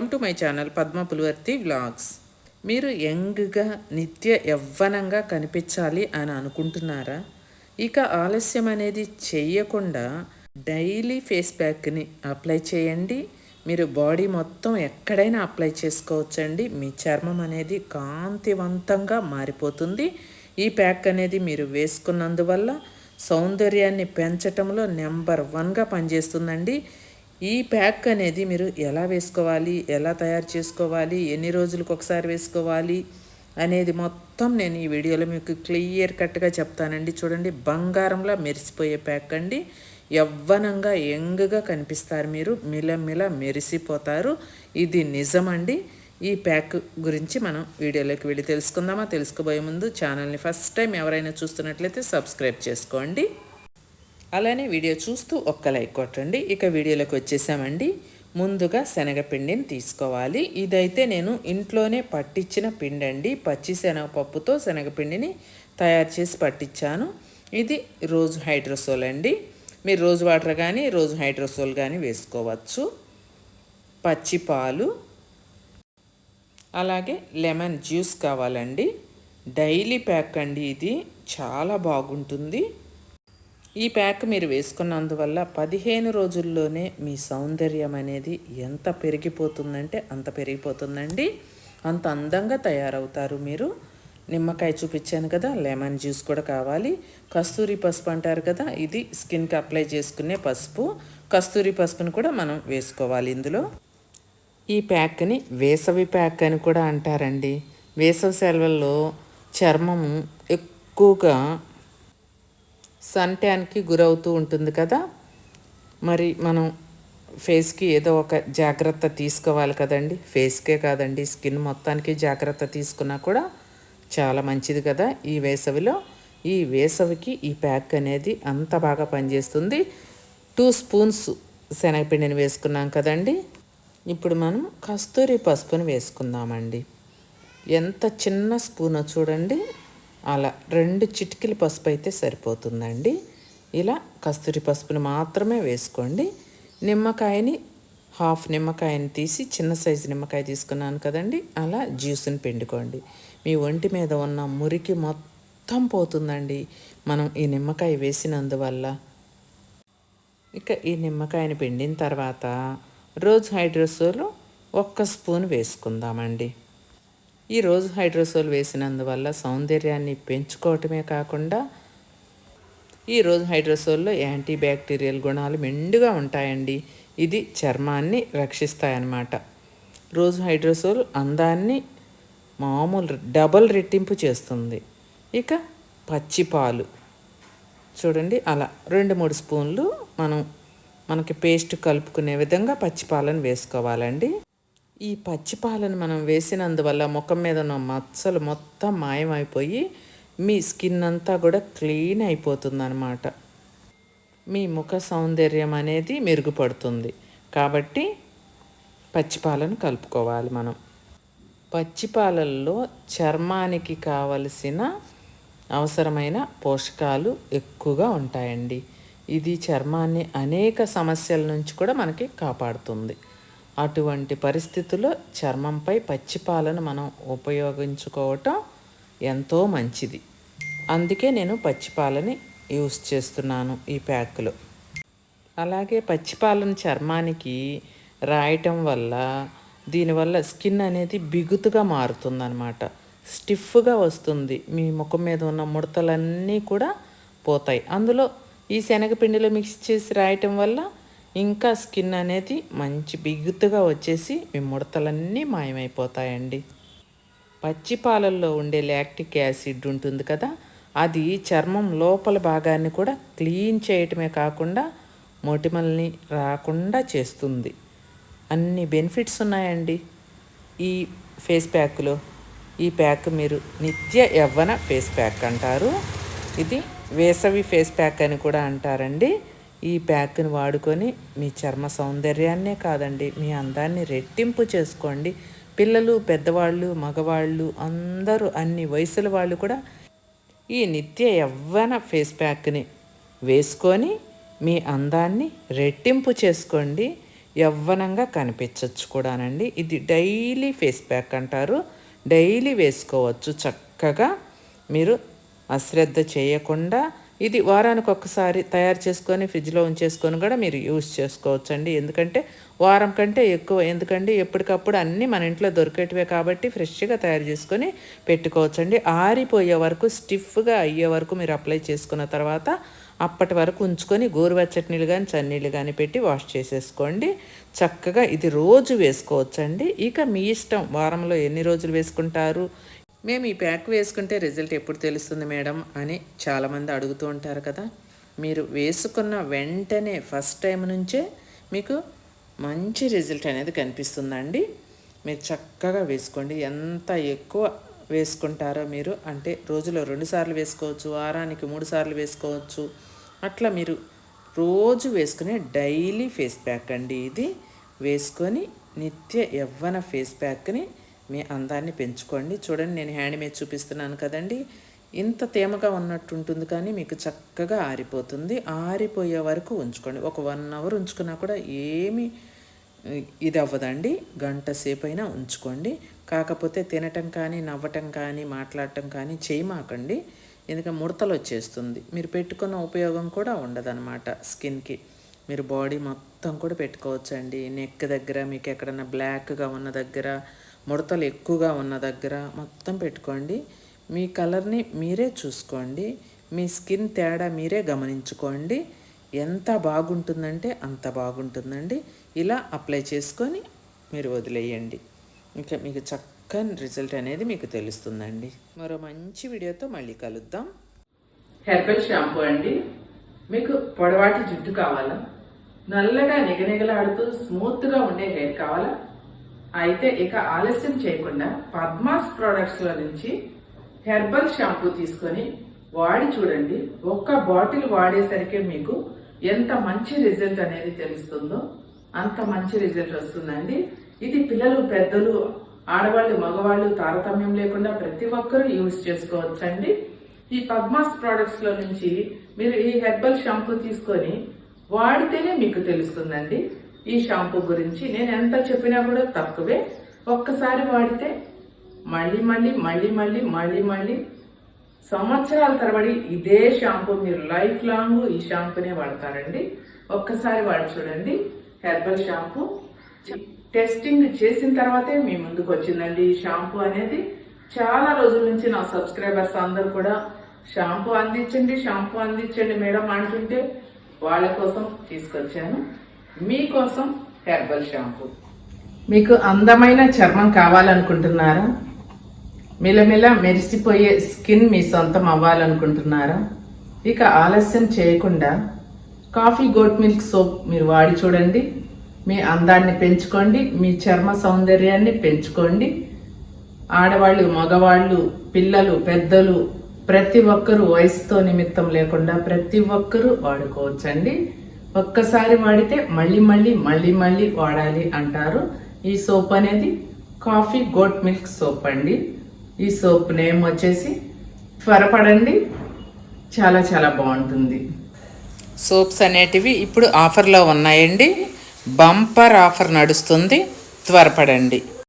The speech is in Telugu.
Welcome to my channel Padma Pulivarthi vlogs. మీరు యంగ్గా నిత్య యవ్వనంగా కనిపించాలి అని అనుకుంటున్నారా? ఇక ఆలస్యం అనేది చేయకుండా డైలీ ఫేస్ ప్యాక్ని అప్లై చేయండి. మీరు బాడీ మొత్తం ఎక్కడైనా అప్లై చేసుకోవచ్చండి. మీ చర్మం అనేది కాంతివంతంగా మారిపోతుంది. ఈ ప్యాక్ అనేది మీరు వేసుకున్నందువల్ల సౌందర్యాన్ని పెంచటంలో నెంబర్ వన్గా పనిచేస్తుందండి. ఈ ప్యాక్ అనేది మీరు ఎలా వేసుకోవాలి ఎలా తయారు చేసుకోవాలి ఎన్ని రోజులకు ఒకసారి వేసుకోవాలి అనేది మొత్తం నేను ఈ వీడియోలో మీకు క్లియర్ కట్గా చెప్తానండి. చూడండి బంగారంలా మెరిసిపోయే ప్యాక్ అండి. యవ్వనంగా యంగ్గా కనిపిస్తారు మీరు. మిలమిల మెరిసిపోతారు. ఇది నిజమండి. ఈ ప్యాక్ గురించి మనం వీడియోలోకి వెళ్ళి తెలుసుకుందామా? తెలుసుకోబోయే ముందు ఛానల్ని ఫస్ట్ టైం ఎవరైనా చూస్తున్నట్లయితే సబ్స్క్రైబ్ చేసుకోండి. అలానే వీడియో చూస్తూ ఒక్క లైక్ కొట్టండి. ఇక వీడియోలోకి వచ్చేసామండి. ముందుగా శనగపిండిని తీసుకోవాలి. ఇదైతే నేను ఇంట్లోనే పట్టించిన పిండి అండి పచ్చి శనగపప్పుతో శనగపిండిని తయారు చేసి పట్టించాను ఇది రోజు హైడ్రోసోల్ అండి. మీరు రోజు వాటర్ కానీ రోజు హైడ్రోసోల్ కానీ వేసుకోవచ్చు. పచ్చి పాలు. అలాగే లెమన్ జ్యూస్ కావాలండి. డైలీ ప్యాక్ అండి ఇది. చాలా బాగుంటుంది. ఈ ప్యాక్ మీరు వేసుకున్నందువల్ల పదిహేను రోజుల్లోనే మీ సౌందర్యం అనేది ఎంత పెరిగిపోతుందంటే అంత పెరిగిపోతుందండి. అంత అందంగా తయారవుతారు మీరు. నిమ్మకాయ చూపించాను కదా లెమన్ జ్యూస్ కూడా కావాలి. కస్తూరి పసుపు అంటారు కదా ఇది స్కిన్కి అప్లై చేసుకునే పసుపు. కస్తూరి పసుపుని కూడా మనం వేసుకోవాలి ఇందులో. ఈ ప్యాక్ని వేసవి ప్యాక్ అని కూడా అంటారండి. వేసవి సెలవుల్లో చర్మము ఎక్కువగా సన్ ట్యాన్కి గురవుతూ ఉంటుంది కదా. మరి మనం ఫేస్కి ఏదో ఒక జాగ్రత్త తీసుకోవాలి కదండి. ఫేస్కే కాదండి స్కిన్ మొత్తానికి జాగ్రత్త తీసుకున్నా కూడా చాలా మంచిది కదా ఈ వేసవిలో. ఈ వేసవికి ఈ ప్యాక్ అనేది అంత బాగా పనిచేస్తుంది. టూ స్పూన్స్ శనగపిండిని వేసుకున్నాం కదండి. ఇప్పుడు మనం కస్తూరి పసుపుని వేసుకుందామండి. ఎంత చిన్న స్పూనో చూడండి. అలా రెండు చిటికల పసుపు అయితే సరిపోతుందండి. ఇలా కస్తూరి పసుపుని మాత్రమే వేసుకోండి. నిమ్మకాయని హాఫ్ నిమ్మకాయని తీసి చిన్న సైజు నిమ్మకాయ తీసుకున్నాను కదండి. అలా జ్యూస్ని పిండుకోండి. మీ ఒంటి మీద ఉన్న మురికి మొత్తం పోతుందండి. మనం ఈ నిమ్మకాయ వేసినందువల్ల. ఇక ఈ నిమ్మకాయని పిండిన తర్వాత రోజ్ హైడ్రోసోల్ ఒక్క స్పూన్ వేసుకుందామండి. ఈ రోజు హైడ్రోసోల్ వేసినందువల్ల సౌందర్యాన్ని పెంచుకోవటమే కాకుండా ఈ రోజు హైడ్రోసోల్లో యాంటీ బ్యాక్టీరియల్ గుణాలు మెండుగా ఉంటాయండి. ఇది చర్మాన్ని రక్షిస్తాయన్నమాట. రోజు హైడ్రోసోల్ అందాన్ని మామూలు డబల్ రెట్టింపు చేస్తుంది. ఇక పచ్చిపాలు చూడండి అలా రెండు మూడు స్పూన్లు మనం మనకి పేస్ట్ కలుపుకునే విధంగా పచ్చిపాలను వేసుకోవాలండి. ఈ పచ్చిపాలను మనం వేసినందువల్ల ముఖం మీద ఉన్న మచ్చలు మొత్తం మాయమైపోయి మీ స్కిన్ అంతా కూడా క్లీన్ అయిపోతుంది అనమాట మీ ముఖ సౌందర్యం అనేది మెరుగుపడుతుంది. కాబట్టి పచ్చిపాలను కలుపుకోవాలి మనం. పచ్చిపాలల్లో చర్మానికి కావలసిన అవసరమైన పోషకాలు ఎక్కువగా ఉంటాయండి. ఇది చర్మాన్ని అనేక సమస్యల నుంచి కూడా మనకి కాపాడుతుంది. అటువంటి పరిస్థితుల్లో చర్మంపై పచ్చిపాలను మనం ఉపయోగించుకోవటం ఎంతో మంచిది. అందుకే నేను పచ్చిపాలని యూస్ చేస్తున్నాను ఈ ప్యాక్లో. అలాగే పచ్చిపాలను చర్మానికి రాయటం వల్ల దీనివల్ల స్కిన్ అనేది బిగుతుగా మారుతుందన్నమాట. స్టిఫ్గా వస్తుంది. మీ ముఖం మీద ఉన్న ముడతలన్నీ కూడా పోతాయి. అందులో ఈ శనగపిండిలో మిక్స్ చేసి రాయటం వల్ల ఇంకా స్కిన్ అనేది మంచి బిగుతుగా వచ్చేసి మీ ముడతలన్నీ మాయమైపోతాయండి. పచ్చి పాలల్లో ఉండే లాక్టిక్ యాసిడ్ ఉంటుంది కదా అది చర్మం లోపల భాగాన్ని కూడా క్లీన్ చేయటమే కాకుండా మొటిమల్ని రాకుండా చేస్తుంది. అన్ని బెనిఫిట్స్ ఉన్నాయండి. ఈ ఫేస్ ప్యాక్లో ఈ ప్యాక్ మీరు నిత్య యవ్వన ఫేస్ ప్యాక్ అంటారు. ఇది వేసవి ఫేస్ ప్యాక్ అని కూడా అంటారండి. ఈ ప్యాక్ని వాడుకొని మీ చర్మ సౌందర్యాన్నే కాదండి మీ అందాన్ని రెట్టింపు చేసుకోండి. పిల్లలు పెద్దవాళ్ళు మగవాళ్ళు అందరూ అన్ని వయసుల వాళ్ళు కూడా ఈ నిత్య యవ్వన ఫేస్ ప్యాక్ని వేసుకొని మీ అందాన్ని రెట్టింపు చేసుకోండి. యవ్వనంగా కనిపించవచ్చు కూడానండి. ఇది డైలీ ఫేస్ ప్యాక్ అంటారు. డైలీ వేసుకోవచ్చు. చక్కగా మీరు అశ్రద్ధ చేయకుండా ఇది వారానికి ఒక్కసారి తయారు చేసుకొని ఫ్రిడ్జ్లో ఉంచేసుకొని కూడా మీరు యూస్ చేసుకోవచ్చండి. ఎందుకంటే వారం కంటే ఎక్కువ ఎందుకంటే ఎప్పటికప్పుడు అన్నీ మన ఇంట్లో దొరికేటివే కాబట్టి ఫ్రెష్గా తయారు చేసుకొని పెట్టుకోవచ్చండి. ఆరిపోయే వరకు స్టిఫ్గా అయ్యే వరకు మీరు అప్లై చేసుకున్న తర్వాత అప్పటి వరకు ఉంచుకొని గోరువెచ్చటి నీళ్ళు కానీ చన్నీళ్ళు కానీ పెట్టి వాష్ చేసేసుకోండి. చక్కగా ఇది రోజు వేసుకోవచ్చండి. ఇక మీ ఇష్టం వారంలో ఎన్ని రోజులు వేసుకుంటారు మేము ఈ ప్యాక్ వేసుకుంటే రిజల్ట్ ఎప్పుడు తెలుస్తుంది మేడం అని చాలామంది అడుగుతూ ఉంటారు కదా. మీరు వేసుకున్న వెంటనే ఫస్ట్ టైం నుంచే మీకు మంచి రిజల్ట్ అనేది కనిపిస్తుందండి. మీరు చక్కగా వేసుకోండి. ఎంత ఎక్కువ వేసుకుంటారో మీరు అంటే రోజులో రెండుసార్లు వేసుకోవచ్చు వారానికి మూడు సార్లు వేసుకోవచ్చు. అట్లా మీరు రోజు వేసుకునే డైలీ ఫేస్ ప్యాక్ అండి ఇది. వేసుకొని నిత్య యవ్వన ఫేస్ ప్యాక్ని మీ అందాన్ని పెంచుకోండి. చూడండి నేను హ్యాండ్ చూపిస్తున్నాను కదండి. ఇంత తేమగా ఉన్నట్టు ఉంటుంది కానీ మీకు చక్కగా ఆరిపోతుంది. ఆరిపోయే వరకు ఉంచుకోండి. ఒక వన్ అవర్ ఉంచుకున్నా కూడా ఏమి ఇది అవ్వదండి. గంట సేపు అయినా ఉంచుకోండి. కాకపోతే తినటం కానీ నవ్వటం కానీ మాట్లాడటం కానీ చేయమాకండి. ఎందుకంటే ముడతలు వచ్చేస్తుంది. మీరు పెట్టుకున్న ఉపయోగం కూడా ఉండదన్నమాట స్కిన్కి. మీరు బాడీ మొత్తం కూడా పెట్టుకోవచ్చండి. నెక్ దగ్గర మీకు ఎక్కడన్నా బ్లాక్గా ఉన్న దగ్గర ముడతలు ఎక్కువగా ఉన్న దగ్గర మొత్తం పెట్టుకోండి. మీ కలర్ని మీరే చూసుకోండి. మీ స్కిన్ తేడా మీరే గమనించుకోండి. ఎంత బాగుంటుందంటే అంత బాగుంటుందండి. ఇలా అప్లై చేసుకొని మీరు వదిలేయండి. ఇంకా మీకు చక్కని రిజల్ట్ అనేది మీకు తెలుస్తుందండి. మరో మంచి వీడియోతో మళ్ళీ కలుద్దాం. హెర్బల్ షాంపూ అండి. మీకు పొడవాటి జుట్టు కావాలా? నల్లగా నిగనిగలాడుతూ స్మూత్గా ఉండే హెయిర్ కావాలా? అయితే ఇక ఆలస్యం చేయకుండా పద్మాస్ ప్రోడక్ట్స్లో నుంచి హెర్బల్ షాంపూ తీసుకొని వాడి చూడండి. ఒక్క బాటిల్ వాడేసరికి మీకు ఎంత మంచి రిజల్ట్ అనేది తెలుస్తుందో అంత మంచి రిజల్ట్ వస్తుందండి. ఇది పిల్లలు పెద్దలు ఆడవాళ్ళు మగవాళ్ళు తారతమ్యం లేకుండా ప్రతి ఒక్కరూ యూజ్ చేసుకోవచ్చండి. ఈ పద్మాస్ ప్రోడక్ట్స్లో నుంచి మీరు ఈ హెర్బల్ షాంపూ తీసుకొని వాడితేనే మీకు తెలుస్తుందండి. ఈ షాంపూ గురించి నేను ఎంత చెప్పినా కూడా తక్కువే. ఒక్కసారి వాడితే మళ్ళీ మళ్ళీ మళ్ళీ మళ్ళీ మళ్ళీ మళ్ళీ సంవత్సరాల తరబడి ఇదే షాంపూ మీరు లైఫ్ లాంగ్ ఈ షాంపూనే వాడతారండి. ఒక్కసారి వాడి చూడండి. Herbal shampoo. టెస్టింగ్ చేసిన తర్వాతే మీ ముందుకు వచ్చిందండి ఈ షాంపూ అనేది. చాలా రోజుల నుంచి నా సబ్స్క్రైబర్స్ అందరు కూడా షాంపూ అందించండి షాంపూ అందించండి మేడం అంటుంటే వాళ్ళ కోసం తీసుకొచ్చాను. మీకోసం హెర్బల్ షాంపూ. మీకు అందమైన చర్మం కావాలనుకుంటున్నారా? మిలమిల మెరిసిపోయే స్కిన్ మీ సొంతం అవ్వాలనుకుంటున్నారా? ఇక ఆలస్యం చేయకుండా కాఫీ గోట్ మిల్క్ సోప్ మీరు వాడి చూడండి. మీ అందాన్ని పెంచుకోండి మీ చర్మ సౌందర్యాన్ని పెంచుకోండి. ఆడవాళ్ళు మగవాళ్ళు పిల్లలు పెద్దలు ప్రతి ఒక్కరూ వయసుతో నిమిత్తం లేకుండా ప్రతి ఒక్కరూ వాడుకోవచ్చండి. ఒక్కసారి వాడితే మళ్ళీ మళ్ళీ మళ్ళీ మళ్ళీ వాడాలి అంటారు. ఈ సోప్ అనేది కాఫీ గోట్ మిల్క్ సోప్ అండి. ఈ సోప్ నేమ్ వచ్చేసి త్వరపడండి. చాలా చాలా బాగుంటుంది. సోప్స్ అనేటివి ఇప్పుడు ఆఫర్లో ఉన్నాయండి. బంపర్ ఆఫర్ నడుస్తుంది. త్వరపడండి.